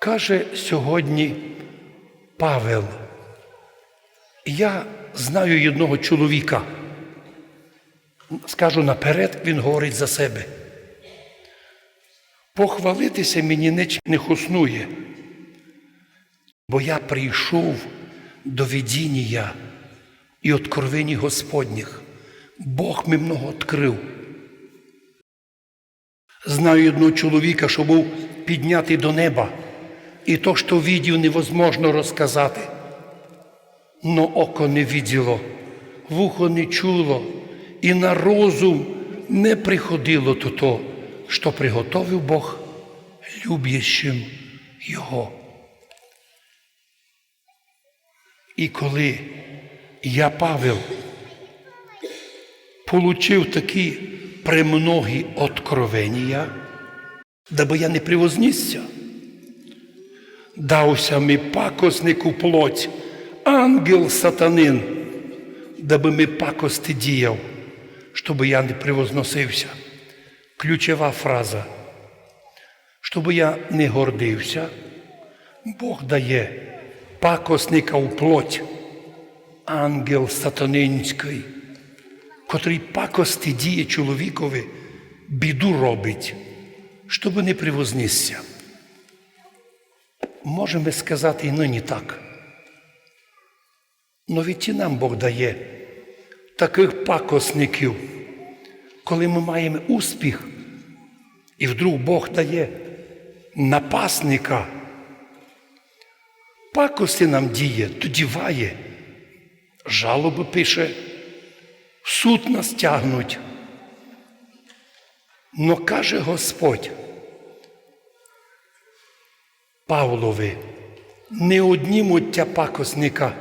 Каже сьогодні Павел, я знаю одного чоловіка. Скажу наперед, він говорить за себе. Похвалитися мені не хуснує, бо я прийшов до видіння і откровені Господніх. Бог мені много відкрив. Знаю одного чоловіка, що був піднятий до неба, і то, що видів, невозможно розказати. Но око не виділо, вухо не чуло, і на розум не приходило то, то що приготовив Бог любящим Його. І коли я, Павел, получив такі премногі откровення, даби я не привознісся, дався ми пакоснику плоть, ангел сатанин, даби ми пакости діяв, щоб я не привозносився. Ключова фраза. Щоб я не гордився, Бог дає пакосника у плоть, ангел сатанинський, котрий пакости діє чоловікові, біду робить, щоб не привознісся. Можемо сказати і нині так. Но від і нам Бог дає таких пакосників, коли ми маємо успіх, і вдруг Бог дає напасника, пакости нам діє, додіває, жалоби пише, суд нас тягнуть. Но каже Господь Павлові, не однімуть тя пакосника,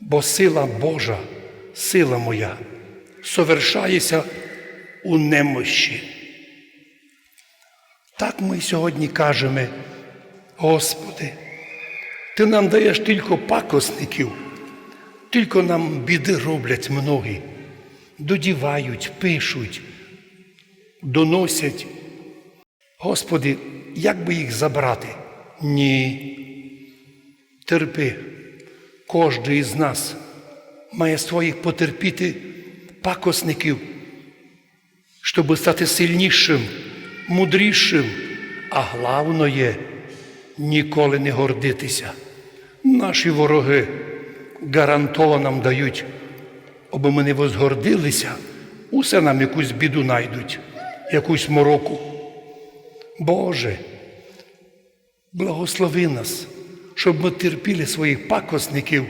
бо сила Божа, сила моя, совершається у немощі. Так ми сьогодні кажемо, Господи, Ти нам даєш тільки пакосників, тільки нам біди роблять многі, додівають, пишуть, доносять. Господи, як би їх забрати? Ні. Терпи, кожен із нас має своїх потерпіти пакосників, щоб стати сильнішим, мудрішим, а головне ніколи не гордитися. Наші вороги гарантовано нам дають, аби ми не возгордилися, усе нам якусь біду найдуть, якусь мороку. Боже, благослови нас, щоб ми терпіли своїх пакосників,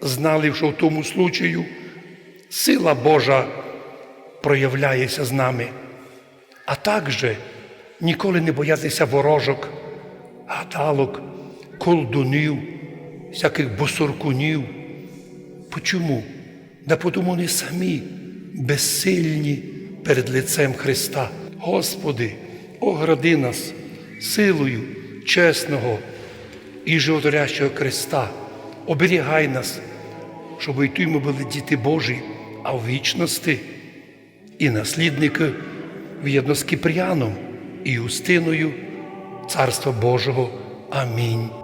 знали, що в тому случаю сила Божа проявляється з нами, а також ніколи не боятися ворожок, гадалок, колдунів, всяких босоркунів. Почому? Да тому вони самі безсильні перед лицем Христа. Господи, огради нас силою чесного і животворящого Христа. Оберігай нас, щоб і тут ми були діти Божі, а в вічності і наслідники в'єдно з Кіпріаном і Юстиною Царства Божого. Амінь.